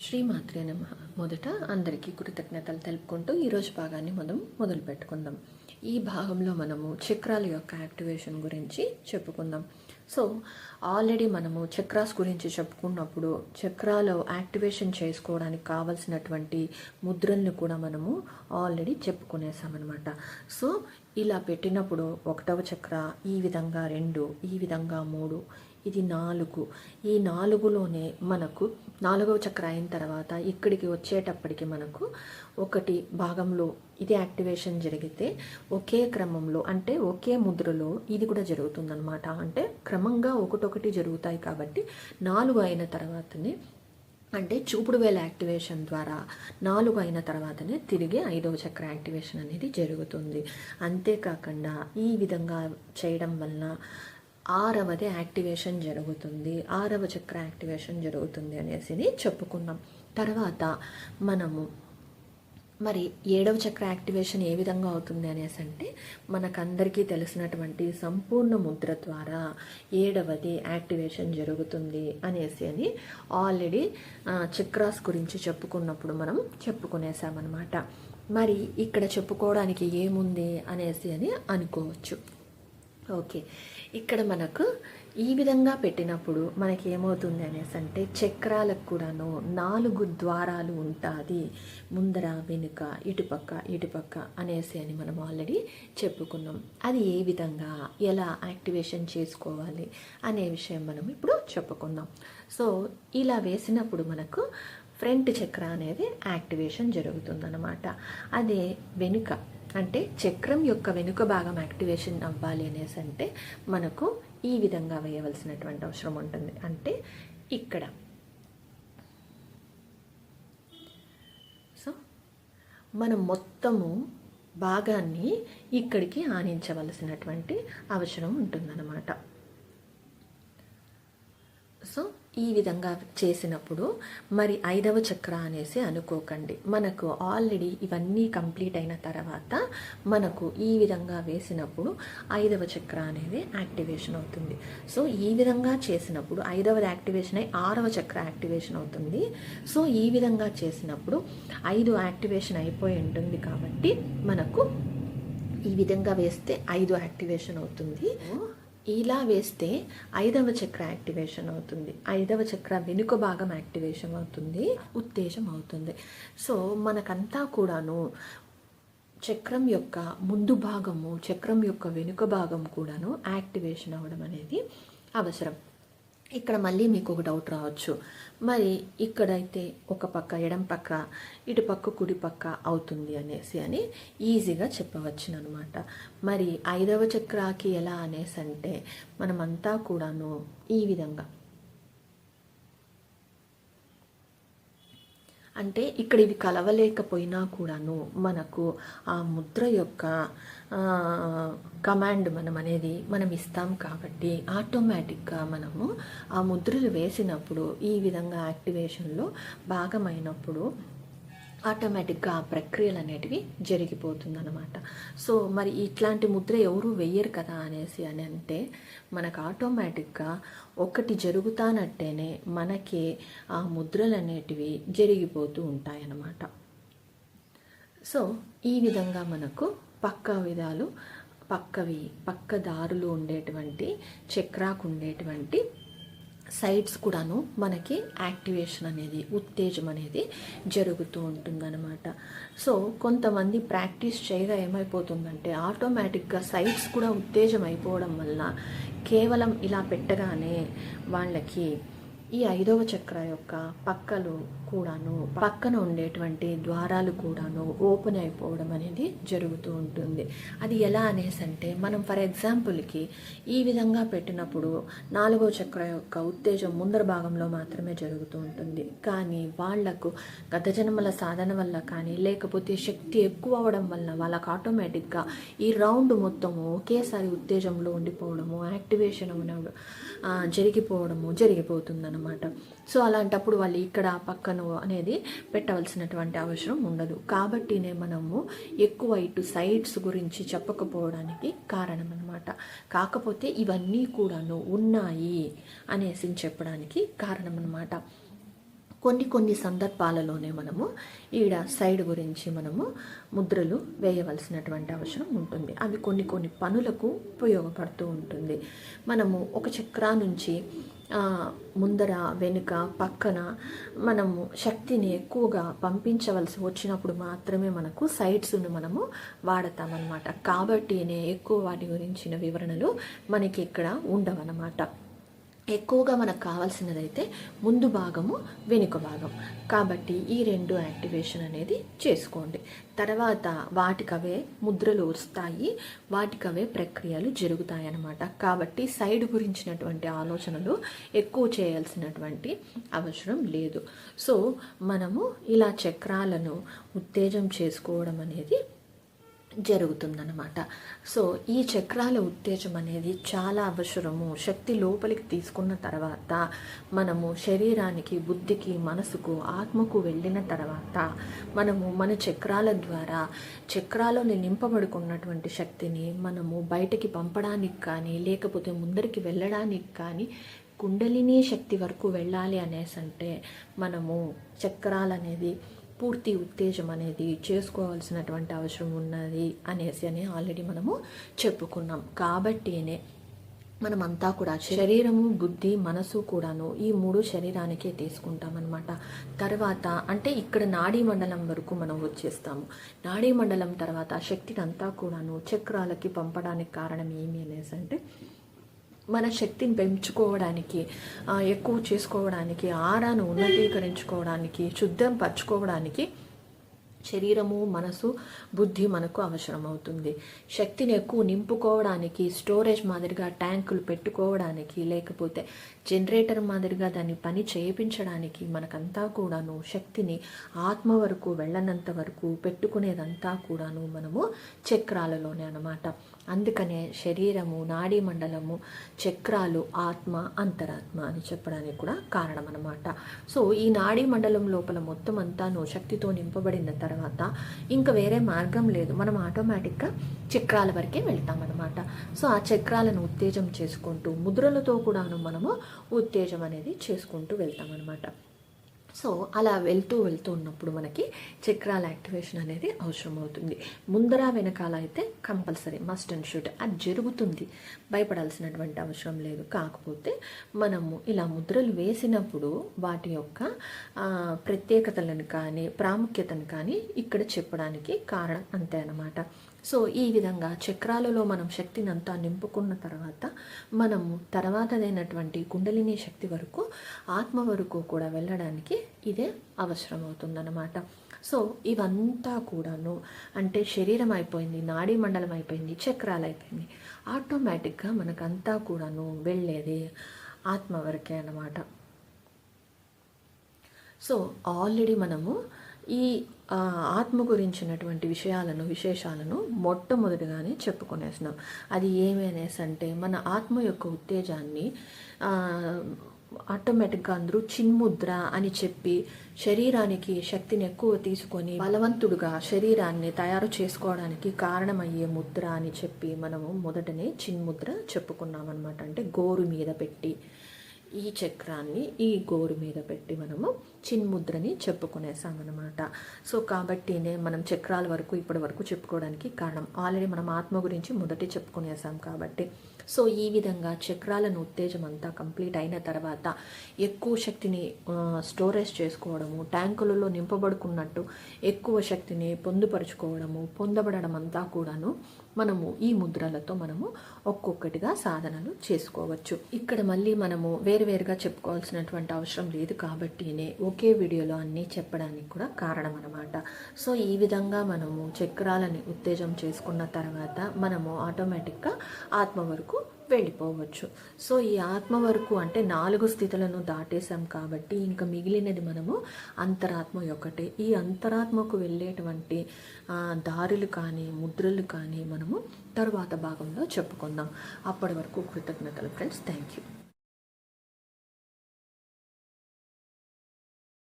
శ్రీమాత్రే నమ. మొదట అందరికీ కృతజ్ఞతలు తెలుపుకుంటూ ఈరోజు భాగాన్ని మనం మొదలు పెట్టుకుందాం. ఈ భాగంలో మనము చక్రాల యొక్క యాక్టివేషన్ గురించి చెప్పుకుందాం. సో ఆల్రెడీ మనము చక్రాస్ గురించి చెప్పుకున్నప్పుడు చక్రాలు యాక్టివేషన్ చేసుకోవడానికి కావలసినటువంటి ముద్రల్ని కూడా మనము ఆల్రెడీ చెప్పుకునేసామన్నమాట. సో ఇలా పెట్టినప్పుడు ఒకటవ చక్ర ఈ విధంగా రెండు ఈ విధంగా మూడు ఇది నాలుగు. ఈ నాలుగులోనే మనకు నాలుగవ చక్ర అయిన తర్వాత ఇక్కడికి వచ్చేటప్పటికి మనకు ఒకటి భాగంలో ఇది యాక్టివేషన్ జరిగితే ఒకే క్రమంలో అంటే ఒకే ముద్రలో ఇది కూడా జరుగుతుందన్నమాట. అంటే క్రమంగా ఒకటొకటి జరుగుతాయి కాబట్టి నాలుగు అయిన తర్వాతనే అంటే చూపుడు వేల యాక్టివేషన్ ద్వారా నాలుగు అయిన తర్వాతనే తిరిగి ఐదవ చక్ర యాక్టివేషన్ అనేది జరుగుతుంది. అంతేకాకుండా ఈ విధంగా చేయడం వలన ఆరవది యాక్టివేషన్ జరుగుతుంది ఆరవ చక్ర యాక్టివేషన్ జరుగుతుంది అనేసి చెప్పుకున్నాం. తర్వాత మనము మరి ఏడవ చక్ర యాక్టివేషన్ ఏ విధంగా అవుతుంది అనేసి అంటే మనకందరికీ తెలిసినటువంటి సంపూర్ణ ముద్ర ద్వారా ఏడవది యాక్టివేషన్ జరుగుతుంది అనేసి అని ఆల్రెడీ చక్రాస్ గురించి చెప్పుకున్నప్పుడు మనం చెప్పుకునేసామన్నమాట. మరి ఇక్కడ చెప్పుకోవడానికి ఏముంది అనేసి అని అనుకోవచ్చు. ఓకే. ఇక్కడ మనకు ఈ విధంగా పెట్టినప్పుడు మనకి ఏమవుతుంది అనేసి అంటే చక్రాలకు కూడాను నాలుగు ద్వారాలు ఉంటుంది. ముందర వెనుక ఇటుపక్క ఇటుపక్క అనేసి అని మనం ఆల్రెడీ చెప్పుకున్నాం. అది ఏ విధంగా ఎలా యాక్టివేషన్ చేసుకోవాలి అనే విషయం మనం ఇప్పుడు చెప్పుకుందాం. సో ఇలా వేసినప్పుడు మనకు ఫ్రంట్ చక్ర అనేది యాక్టివేషన్ జరుగుతుందన్నమాట. అదే వెనుక. అంటే చక్రం యొక్క వెనుక భాగం యాక్టివేషన్ అవ్వాలి అనేసి అంటే మనకు ఈ విధంగా వేయవలసినటువంటి అవసరం ఉంటుంది. అంటే ఇక్కడ. సో మనం మొత్తము భాగాన్ని ఇక్కడికి ఆనించవలసినటువంటి అవసరం ఉంటుందన్నమాట. సో ఈ విధంగా చేసినప్పుడు మరి ఐదవ చక్ర అనేసి అనుకోకండి. మనకు ఆల్రెడీ ఇవన్నీ కంప్లీట్ అయిన తర్వాత మనకు ఈ విధంగా వేసినప్పుడు ఐదవ చక్ర అనేది యాక్టివేషన్ అవుతుంది. సో ఈ విధంగా చేసినప్పుడు ఐదవది యాక్టివేషన్ అయి ఆరవ చక్ర యాక్టివేషన్ అవుతుంది. సో ఈ విధంగా చేసినప్పుడు ఐదు యాక్టివేషన్ అయిపోయి ఉంటుంది కాబట్టి మనకు ఈ విధంగా వేస్తే ఐదు యాక్టివేషన్ అవుతుంది. ఇలా వేస్తే ఐదవ చక్ర యాక్టివేషన్ అవుతుంది. ఐదవ చక్ర వెనుక భాగం యాక్టివేషన్ అవుతుంది. ఉత్తేజం అవుతుంది. సో మనకంతా కూడాను చక్రం యొక్క ముందు భాగము చక్రం యొక్క వెనుక భాగం కూడాను యాక్టివేషన్ అవ్వడం అనేది అవసరం. ఇక్కడ మళ్ళీ మీకు ఒక డౌట్ రావచ్చు. మరి ఇక్కడైతే ఒక పక్క ఎడం పక్క ఇటు పక్క కుడి పక్క అవుతుంది అనేసి అని ఈజీగా చెప్పవచ్చు అనమాట మరి ఐదవ చక్రాకి ఎలా అనేసి అంటే మనమంతా కూడాను ఈ విధంగా అంటే ఇక్కడ ఇవి కలవలేకపోయినా కూడాను మనకు ఆ ముద్ర యొక్క కమాండ్ మనం అనేది మనం ఇస్తాం కాబట్టి ఆటోమేటిక్గా మనము ఆ ముద్రలు వేసినప్పుడు ఈ విధంగా యాక్టివేషన్లో భాగమైనప్పుడు ఆటోమేటిక్గా ఆ ప్రక్రియలు అనేటివి జరిగిపోతుందన్నమాట. సో మరి ఇట్లాంటి ముద్ర ఎవరు వెయ్యరు కదా అనేసి అని అంటే మనకు ఆటోమేటిక్గా ఒకటి జరుగుతానట్టేనే మనకే ఆ ముద్రలు అనేటివి జరిగిపోతూ ఉంటాయన్నమాట. సో ఈ విధంగా మనకు పక్క విధాలు పక్కవి పక్క దారులు ఉండేటువంటి చక్రాకు ఉండేటువంటి సైడ్స్ కూడాను మనకి యాక్టివేషన్ అనేది ఉత్తేజం అనేది జరుగుతూ ఉంటుందన్నమాట. సో కొంతమంది ప్రాక్టీస్ చేయగా ఏమైపోతుందంటే ఆటోమేటిక్గా సైడ్స్ కూడా ఉత్తేజం అయిపోవడం వల్ల కేవలం ఇలా పెట్టగానే వాళ్ళకి ఈ ఐదవ చక్ర యొక్క పక్కలు కూడాను పక్కన ఉండేటువంటి ద్వారాలు కూడాను ఓపెన్ అయిపోవడం అనేది జరుగుతూ ఉంటుంది. అది ఎలా అనేసి అంటే మనం ఫర్ ఎగ్జాంపుల్కి ఈ విధంగా పెట్టినప్పుడు నాలుగవ చక్ర యొక్క ఉత్తేజం ముందర భాగంలో మాత్రమే జరుగుతూ ఉంటుంది. కానీ వాళ్ళకు గత జన్మల సాధన వల్ల కానీ లేకపోతే శక్తి ఎక్కువ అవడం వల్ల వాళ్ళకు ఆటోమేటిక్గా ఈ రౌండ్ మొత్తము ఒకేసారి ఉత్తేజంలో ఉండిపోవడము యాక్టివేషన్ అవడం జరిగిపోవడము జరిగిపోతుందన్నమాట సో అలాంటప్పుడు వాళ్ళు ఇక్కడ పక్కన అనేది పెట్టవలసినటువంటి అవసరం ఉండదు. కాబట్టినే మనము ఎక్కువ ఇటు సైడ్స్ గురించి చెప్పకపోవడానికి కారణం అనమాట కాకపోతే ఇవన్నీ కూడాను ఉన్నాయి అనేసి చెప్పడానికి కారణం అనమాట కొన్ని కొన్ని సందర్భాలలోనే మనము ఈడ సైడ్ గురించి మనము ముద్రలు వేయవలసినటువంటి అవసరం ఉంటుంది. అవి కొన్ని కొన్ని పనులకు ఉపయోగపడుతూ ఉంటుంది. మనము ఒక చక్రా నుంచి ముందర వెనుక పక్కన మనము శక్తిని ఎక్కువగా పంపించవలసి వచ్చినప్పుడు మాత్రమే మనకు సైడ్స్ను మనము వాడతామన్నమాట. కాబట్టినే ఎక్కువ వాటి గురించిన వివరణలు మనకి ఇక్కడ ఉండవన్నమాట. ఎక్కువగా మనకు కావాల్సినదైతే ముందు భాగము వెనుక భాగం. కాబట్టి ఈ రెండు యాక్టివేషన్ అనేది చేసుకోండి. తర్వాత వాటికవే ముద్రలు వస్తాయి వాటికవే ప్రక్రియలు జరుగుతాయి అన్నమాట కాబట్టి సైడ్ గురించినటువంటి ఆలోచనలు ఎక్కువ చేయాల్సినటువంటి అవసరం లేదు. సో మనము ఇలా చక్రాలను ఉత్తేజం చేసుకోవడం అనేది జరుగుతుందన్నమాట. సో ఈ చక్రాల ఉత్తేజం అనేది చాలా అవసరము. శక్తి లోపలికి తీసుకున్న తర్వాత మనము శరీరానికి బుద్ధికి మనసుకు ఆత్మకు వెళ్ళిన తర్వాత మనము మన చక్రాల ద్వారా చక్రాలను నింపబడుకున్నటువంటి శక్తిని మనము బయటకి పంపడానికి కానీ లేకపోతే ముందరికి వెళ్ళడానికి కానీ కుండలిని శక్తి వరకు వెళ్ళాలి అనేసి అంటే మనము చక్రాలనేది పూర్తి ఉత్తేజం అనేది చేసుకోవాల్సినటువంటి అవసరం ఉన్నది అనేసి అని ఆల్రెడీ మనము చెప్పుకున్నాం. కాబట్టినే మనమంతా కూడా శరీరము బుద్ధి మనసు కూడాను ఈ మూడు శరీరానికే తీసుకుంటామన్నమాట. తర్వాత అంటే ఇక్కడ నాడీ మండలం వరకు మనం వచ్చేస్తాము. నాడీ మండలం తర్వాత శక్తిని అంతా కూడాను చక్రాలకి పంపడానికి కారణం ఏమి అనేసి అంటే మన శక్తిని పెంచుకోవడానికి ఎక్కువ చేసుకోవడానికి ఆరాను ఉన్నతీకరించుకోవడానికి శుద్ధం పరచుకోవడానికి శరీరము మనసు బుద్ధి మనకు అవసరం అవుతుంది శక్తిని ఎక్కువ నింపుకోవడానికి స్టోరేజ్ మాదిరిగా ట్యాంకులు పెట్టుకోవడానికి లేకపోతే జనరేటర్ మాదిరిగా దాన్ని పని చేయించడానికి మనకంతా కూడాను శక్తిని ఆత్మ వరకు వెళ్ళనంత వరకు పెట్టుకునేదంతా కూడాను మనము చక్రాలలోనే అనమాట అందుకనే శరీరము నాడీ మండలము చక్రాలు ఆత్మ అంతరాత్మ అని చెప్పడానికి కూడా కారణం అనమాట సో ఈ నాడీ మండలం లోపల మొత్తం అంతాను శక్తితో నింపబడిన తర్వాత ఇంకా వేరే మార్గం లేదు. మనం ఆటోమేటిక్గా చక్రాల వరకే వెళ్తామన్నమాట. సో ఆ చక్రాలను ఉత్తేజం చేసుకుంటూ ముద్రలతో కూడాను మనము ఉత్తేజం అనేది చేసుకుంటూ వెళ్తామన్నమాట. సో అలా వెళ్తూ వెళ్తూ ఉన్నప్పుడు మనకి చక్రాల యాక్టివేషన్ అనేది అవసరం అవుతుంది ముందర వెనకాల అయితే కంపల్సరీ మస్ట్ అండ్ షూట్ అది జరుగుతుంది. భయపడాల్సినటువంటి అవసరం లేదు. కాకపోతే మనము ఇలా ముద్రలు వేసినప్పుడు వాటి యొక్క ప్రత్యేకతలను కానీ ప్రాముఖ్యతను కానీ ఇక్కడ చెప్పడానికి కారణం అంతే అన్నమాట. సో ఈ విధంగా చక్రాలలో మనం శక్తిని అంతా నింపుకున్న తర్వాత మనము తర్వాతదైనటువంటి కుండలిని శక్తి వరకు ఆత్మ వరకు కూడా వెళ్ళడానికి ఇదే అవసరం అవుతుందన్నమాట సో ఇవంతా కూడాను అంటే శరీరం అయిపోయింది నాడీ మండలం అయిపోయింది చక్రాలు అయిపోయింది ఆటోమేటిక్గా మనకంతా కూడాను వెళ్ళేది ఆత్మ వరకే అన్నమాట. సో ఆల్రెడీ మనము ఈ ఆత్మ గురించినటువంటి విషయాలను విశేషాలను మొట్టమొదటిగానే చెప్పుకునేసినాం అది ఏమి అంటే మన ఆత్మ యొక్క ఉత్తేజాన్ని ఆటోమేటిక్గా అందరూ చిన్ముద్ర అని చెప్పి శరీరానికి శక్తిని ఎక్కువ తీసుకొని బలవంతుడుగా శరీరాన్ని తయారు చేసుకోవడానికి కారణమయ్యే ముద్ర అని చెప్పి మనము మొదటనే చిన్ముద్ర చెప్పుకున్నాం అనమాట అంటే గోరు మీద పెట్టి. ఈ చక్రాన్ని ఈ గోరు మీద పెట్టి మనము చిన్ముద్రని చెప్పుకునేసామన్నమాట. సో కాబట్టినే మనం చక్రాల వరకు ఇప్పటి వరకు చెప్పుకోవడానికి కారణం ఆల్రెడీ మనం ఆత్మ గురించి మొదటి చెప్పుకునేసాం కాబట్టి. సో ఈ విధంగా చక్రాలను ఉత్తేజం అంతా కంప్లీట్ అయిన తర్వాత ఎక్కువ శక్తిని స్టోరేజ్ చేసుకోవడము ట్యాంకులలో నింపబడుకున్నట్టు ఎక్కువ శక్తిని పొందుపరుచుకోవడము పొందబడడం అంతా కూడాను మనము ఈ ముద్రలతో మనము ఒక్కొక్కటిగా సాధనలు చేసుకోవచ్చు. ఇక్కడ మళ్ళీ మనము వేరువేరుగా చెప్పుకోవాల్సినటువంటి అవసరం లేదు కాబట్టినే ఒకే వీడియోలో అన్నీ చెప్పడానికి కూడా కారణం అనమాట సో ఈ విధంగా మనము చక్రాలని ఉత్తేజం చేసుకున్న తర్వాత మనము ఆటోమేటిక్గా ఆత్మ వరకు వెళ్ళిపోవచ్చు. సో ఈ ఆత్మ వరకు అంటే నాలుగు స్థితులను దాటేశాం కాబట్టి ఇంకా మిగిలినది మనము అంతరాత్మ ఒకటే ఈ అంతరాత్మకు వెళ్ళేటువంటి దారులు కానీ ముద్రలు కానీ మనము తరువాత భాగంలో చెప్పుకుందాం. అప్పటి వరకు కృతజ్ఞతలు ఫ్రెండ్స్. Thank you